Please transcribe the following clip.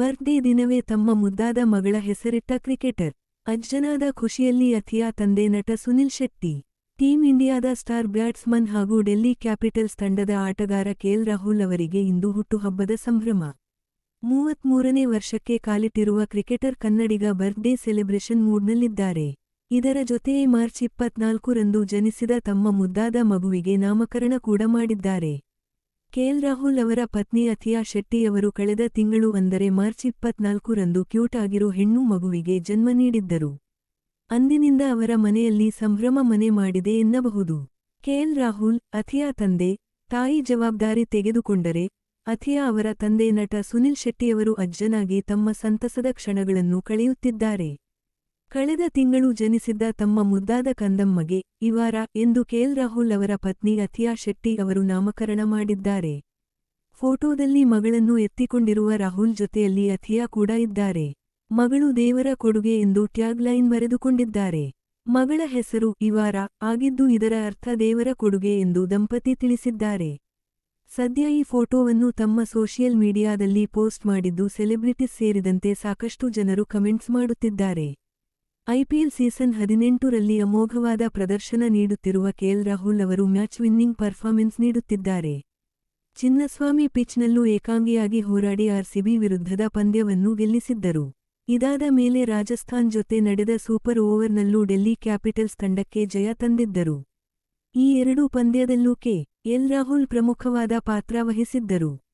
Birthday ದಿನವೇ ತಮ್ಮ ಮುದ್ದಾದ ಮಗಳ ಹೆಸರಿಟ್ಟ ಕ್ರಿಕೆಟರ್. ಅಜ್ಜನಾದ ಖುಷಿಯಲ್ಲಿ ಅಥಿಯಾ ತಂದೆ ನಟ ಸುನಿಲ್ ಶೆಟ್ಟಿ. ಟೀಂ ಇಂಡಿಯಾದ ಸ್ಟಾರ್ ಬ್ಯಾಟ್ಸ್ಮನ್ ಹಾಗೂ ಡೆಲ್ಲಿ ಕ್ಯಾಪಿಟಲ್ಸ್ ತಂಡದ ಆಟಗಾರ ಕೆಎಲ್ ರಾಹುಲ್ ಅವರಿಗೆ ಇಂದು ಹುಟ್ಟುಹಬ್ಬದ ಸಂಭ್ರಮ. ಮೂವತ್ಮೂರನೇ ವರ್ಷಕ್ಕೆ ಕಾಲಿಟ್ಟಿರುವ ಕ್ರಿಕೆಟರ್ ಕನ್ನಡಿಗ ಬರ್ತ್ಡೇ ಸೆಲೆಬ್ರೇಷನ್ ಮೂಡ್ನಲ್ಲಿದ್ದಾರೆ. ಇದರ ಜೊತೆಯೇ ಮಾರ್ಚ್ ಇಪ್ಪತ್ನಾಲ್ಕರಂದು ಜನಿಸಿದ ತಮ್ಮ ಮುದ್ದಾದ ಮಗುವಿಗೆ ನಾಮಕರಣ ಕೂಡ ಮಾಡಿದ್ದಾರೆ. ಕೆಎಲ್ ರಾಹುಲ್ ಅವರ ಪತ್ನಿ ಅಥಿಯಾ ಶೆಟ್ಟಿ ಅವರು ಕಳೆದ ತಿಂಗಳು ಅಂದರೆ ಮಾರ್ಚ್ ಇಪ್ಪತ್ನಾಲ್ಕು ರಂದು ಕ್ಯೂಟ್ ಆಗಿರೋ ಹೆಣ್ಣು ಮಗುವಿಗೆ ಜನ್ಮ ನೀಡಿದ್ದರು. ಅಂದಿನಿಂದ ಅವರ ಮನೆಯಲ್ಲಿ ಸಂಭ್ರಮ ಮನೆ ಮಾಡಿದೆ ಎನ್ನಬಹುದು. ಕೆಎಲ್ ರಾಹುಲ್, ಅಥಿಯಾ ತಂದೆ, ತಾಯಿ ಜವಾಬ್ದಾರಿ ತೆಗೆದುಕೊಂಡರೆ, ಅಥಿಯಾ ಅವರ ತಂದೆ ನಟ ಸುನಿಲ್ ಶೆಟ್ಟಿಯವರು ಅಜ್ಜನಾಗಿ ತಮ್ಮ ಸಂತಸದ ಕ್ಷಣಗಳನ್ನು ಕಳೆಯುತ್ತಿದ್ದಾರೆ. ಕಳೆದ ತಿಂಗಳು ಜನಿಸಿದ್ದ ತಮ್ಮ ಮುದ್ದಾದ ಕಂದಮ್ಮಗೆ ಇವಾರ ಎಂದು ಕೆಎಲ್ ರಾಹುಲ್ ಅವರ ಪತ್ನಿ ಅಥಿಯಾ ಶೆಟ್ಟಿ ಅವರು ನಾಮಕರಣ ಮಾಡಿದ್ದಾರೆ. ಫೋಟೋದಲ್ಲಿ ಮಗಳನ್ನು ಎತ್ತಿಕೊಂಡಿರುವ ರಾಹುಲ್ ಜೊತೆಯಲ್ಲಿ ಅಥಿಯಾ ಕೂಡ ಇದ್ದಾರೆ. ಮಗಳು ದೇವರ ಕೊಡುಗೆ ಎಂದು ಟ್ಯಾಗ್ಲೈನ್ ಬರೆದುಕೊಂಡಿದ್ದಾರೆ. ಮಗಳ ಹೆಸರು ಇವಾರ ಆಗಿದ್ದು ಇದರ ಅರ್ಥ ದೇವರ ಕೊಡುಗೆ ಎಂದು ದಂಪತಿ ತಿಳಿಸಿದ್ದಾರೆ. ಸದ್ಯ ಈ ಫೋಟೋವನ್ನು ತಮ್ಮ ಸೋಷಿಯಲ್ ಮೀಡಿಯಾದಲ್ಲಿ ಪೋಸ್ಟ್ ಮಾಡಿದ್ದು ಸೆಲೆಬ್ರಿಟೀಸ್ ಸೇರಿದಂತೆ ಸಾಕಷ್ಟು ಜನರು ಕಮೆಂಟ್ಸ್ ಮಾಡುತ್ತಿದ್ದಾರೆ. ಐಪಿಎಲ್ ಸೀಸನ್ ಹದಿನೆಂಟರಲ್ಲಿ ಅಮೋಘವಾದ ಪ್ರದರ್ಶನ ನೀಡುತ್ತಿರುವ ಕೆಎಲ್ ರಾಹುಲ್ ಅವರು ಮ್ಯಾಚ್ ವಿನ್ನಿಂಗ್ ಪರ್ಫಾರ್ಮೆನ್ಸ್ ನೀಡುತ್ತಿದ್ದಾರೆ. ಚಿನ್ನಸ್ವಾಮಿ ಪಿಚ್ನಲ್ಲೂ ಏಕಾಂಗಿಯಾಗಿ ಹೋರಾಡಿ ಆರ್ಸಿಬಿ ವಿರುದ್ಧದ ಪಂದ್ಯವನ್ನು ಗೆಲ್ಲಿಸಿದ್ದರು. ಇದಾದ ಮೇಲೆ ರಾಜಸ್ಥಾನ್ ಜೊತೆ ನಡೆದ ಸೂಪರ್ ಓವರ್ನಲ್ಲೂ ಡೆಲ್ಲಿ ಕ್ಯಾಪಿಟಲ್ಸ್ ತಂಡಕ್ಕೆ ಜಯ ತಂದಿದ್ದರು. ಈ ಎರಡೂ ಪಂದ್ಯದಲ್ಲೂ ಕೆ ಎಲ್ ರಾಹುಲ್ ಪ್ರಮುಖವಾದ ಪಾತ್ರ ವಹಿಸಿದ್ದರು.